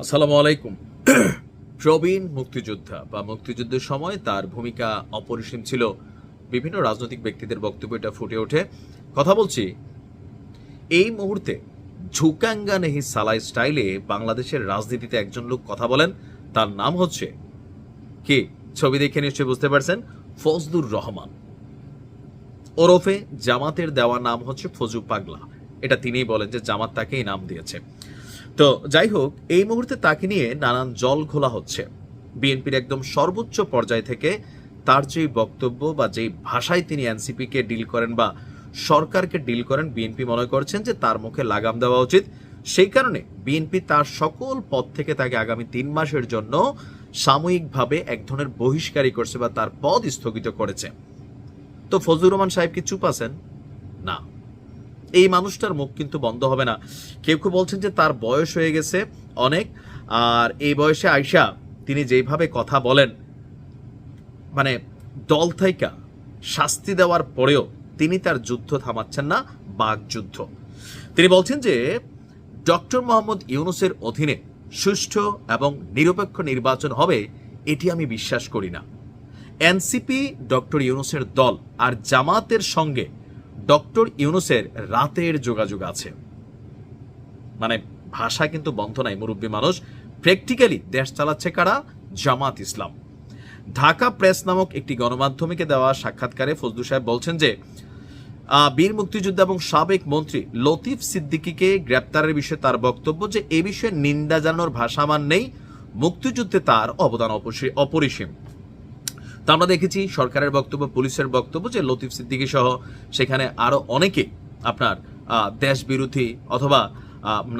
আসসালামু আলাইকুম। প্রবীণ মুক্তিযোদ্ধা বা মুক্তিযুদ্ধের সময় তার ভূমিকা অপরিসীম ছিল। বিভিন্ন রাজনৈতিক ব্যক্তিদের বক্তব্য এটা ফুটে ওঠে। কথা বলছি, এই মুহূর্তে ঝুকাঙ্গা নেহি সালাই স্টাইলে বাংলাদেশের রাজনীতিতে একজন লোক কথা বলেন। তার নাম হচ্ছে কি? ছবি দেখে নিশ্চয়ই বুঝতে পারছেন, ফজলুর রহমান। ওরফে জামাতের দেওয়া নাম হচ্ছে ফজু পাগলা। এটা তিনিই বলেন যে জামাত তাকেই নাম দিয়েছে। তো যাই হোক, এই মুহূর্তে তাকে নিয়ে নানান জল খোলা হচ্ছে। বিএনপির একদম সর্বোচ্চ পর্যায় থেকে তার যে বক্তব্য বা যেই ভাষায় তিনি এনসিপিকে ডিল করেন বা সরকারকে ডিল করেন, বিএনপি মনে করছেন যে তার মুখে লাগাম দেওয়া উচিত। সেই কারণে বিএনপি তার সকল পদ থেকে তাকে আগামী তিন মাসের জন্য সাময়িকভাবে এক ধরনের বহিষ্কারী করছে বা তার পদ স্থগিত করেছে। তো ফজলুর রহমান সাহেব কি চুপ আছেন? না। এই মানুষটার মুখ কিন্তু বন্ধ হবে না। কেউ কেউ বলছেন যে তার বয়স হয়ে গেছে অনেক, আর এই বয়সে আয়সা তিনি যেভাবে কথা বলেন মানে দল থাইকা, শাস্তি দেওয়ার পরেও তিনি তার যুদ্ধ থামাচ্ছেন না, বাঘ যুদ্ধ। তিনি বলছেন যে, ডক্টর মোহাম্মদ ইউনুসের অধীনে সুষ্ঠু এবং নিরপেক্ষ নির্বাচন হবে, এটি আমি বিশ্বাস করি না। এনসিপি, ডক্টর ইউনুসের দল আর জামাতের সঙ্গে ডক্টর ইউনুসের রাতের যোগাযোগ আছে। মানে ভাষা কিন্তু বন্ধ নাই, মুরব্বী মানুষ। প্র্যাকটিক্যালি দেশ চালাচ্ছে কারা? জামাত ইসলাম। ঢাকা প্রেস নামক একটি গণমাধ্যমকে দেওয়া সাক্ষাৎকারে ফজলু সাহেব বলছেন যে বীর মুক্তিযোদ্ধা এবং সাবেক মন্ত্রী লতিফ সিদ্দিকীকে গ্রেপ্তারের বিষয়ে তার বক্তব্য যে, এ বিষয়ে নিন্দা জানানোর ভাষা মান নেই, মুক্তিযুদ্ধে তার অবদান অপরিসীম। তো আমরা দেখেছি সরকারের বক্তব্য, পুলিশের বক্তব্য যে লতিফ সিদ্দিকী সহ সেখানে আরও অনেকে আপনার দেশ বিরোধী অথবা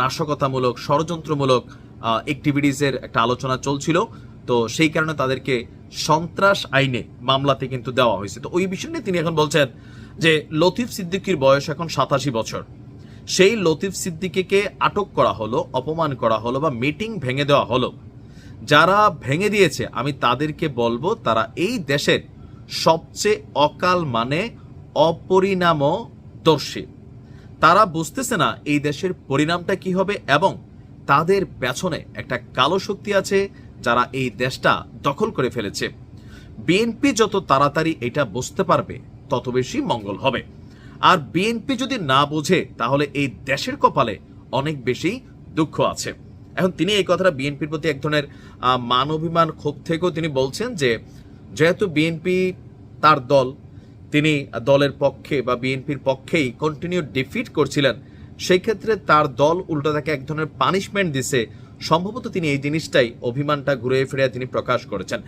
নাশকতামূলক, ষড়যন্ত্রমূলক অ্যাক্টিভিটিসের একটা আলোচনা চলছিল। তো সেই কারণে তাদেরকে সন্ত্রাস আইনে মামলাতে কিন্তু দেওয়া হয়েছে। তো ওই বিষয় নিয়ে তিনি এখন বলছেন যে লতিফ সিদ্দিকীর বয়স এখন সাতাশি বছর। সেই লতিফ সিদ্দিকীকে আটক করা হলো, অপমান করা হলো বা মিটিং ভেঙে দেওয়া হলো। যারা ভেঙে দিয়েছে, আমি তাদেরকে বলব তারা এই দেশের সবচেয়ে অকাল মানে অপরিণামদর্শী। তারা বুঝতেছে না এই দেশের পরিণামটা কি হবে এবং তাদের পেছনে একটা কালো শক্তি আছে যারা এই দেশটা দখল করে ফেলেছে। বিএনপি যত তাড়াতাড়ি এটা বুঝতে পারবে, তত বেশি মঙ্গল হবে। আর বিএনপি যদি না বোঝে, তাহলে এই দেশের কপালে অনেক বেশি দুঃখ আছে। এখন তিনি এই কথাটা বিএনপির প্রতি এক ধরনের আহ, মান অভিমান ক্ষোভ থেকেও তিনি বলছেন যে যেহেতু বিএনপি তার দল তিনি দলের পক্ষে বা বিএনপির পক্ষেই কন্টিনিউ ডিফিট করছিলেন সেই ক্ষেত্রে তার দল উল্টো তাকে এক ধরনের পানিশমেন্ট দিছে। সম্ভবত তিনি এই জিনিসটাই অভিমানটা ঘুরে ফিরে তিনি প্রকাশ করেছেন।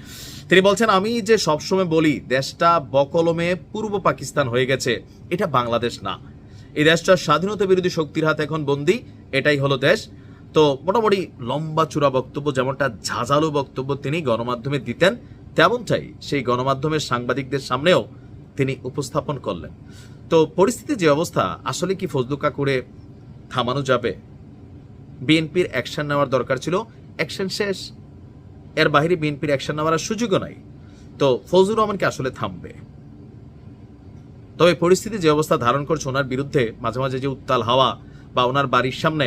তিনি বলছেন আমি যে সবসময় বলি দেশটা বকলমে পূর্ব পাকিস্তান হয়ে গেছে এটা বাংলাদেশ না। এই দেশটা স্বাধীনতা বিরোধী শক্তির হাতে এখন বন্দি এটাই হলো দেশ। তো মোটামুটি লম্বা চূড়া বক্তব্য, যেমনটা ঝাঁঝালো বক্তব্য তিনি গণমাধ্যমে দিতেন, তেমনটাই সেই গণমাধ্যমের সাংবাদিকদের সামনেও তিনি উপস্থাপন করলেন। তো পরিস্থিতি যে অবস্থা, আসলে কি ফজলুকা করে থামানো যাবে? বিএনপির অ্যাকশন নেওয়ার দরকার ছিল, অ্যাকশন শেষ। এর বাইরে বিএনপির অ্যাকশন নেওয়ার সুযোগও নাই। তো ফজলুর রহমানকে আসলে থামবে। তবে পরিস্থিতি যে অবস্থা ধারণ করছে, ওনার বিরুদ্ধে মাঝে মাঝে যে উত্তাল হাওয়া বা ওনার বাড়ির সামনে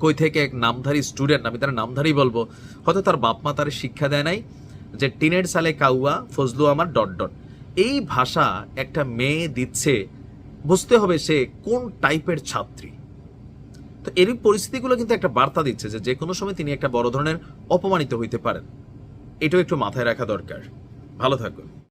কই থেকে এক নামধারী স্টুডেন্ট আমি তার নামধারী বলব, হয়তো তার বাপ মা তার শিক্ষা দেয় নাই, যে টিনের সালে কাউয়া, ফজলু আমার ডট ডট এই ভাষা একটা মেয়ে দিচ্ছে, বুঝতে হবে সে কোন টাইপের ছাত্রী। তো এর পরিস্থিতিগুলো কিন্তু একটা বার্তা দিচ্ছে যে যে কোনো সময় তিনি একটা বড় ধরনের অপমানিত হইতে পারেন। এটাও একটু মাথায় রাখা দরকার। ভালো থাকুন।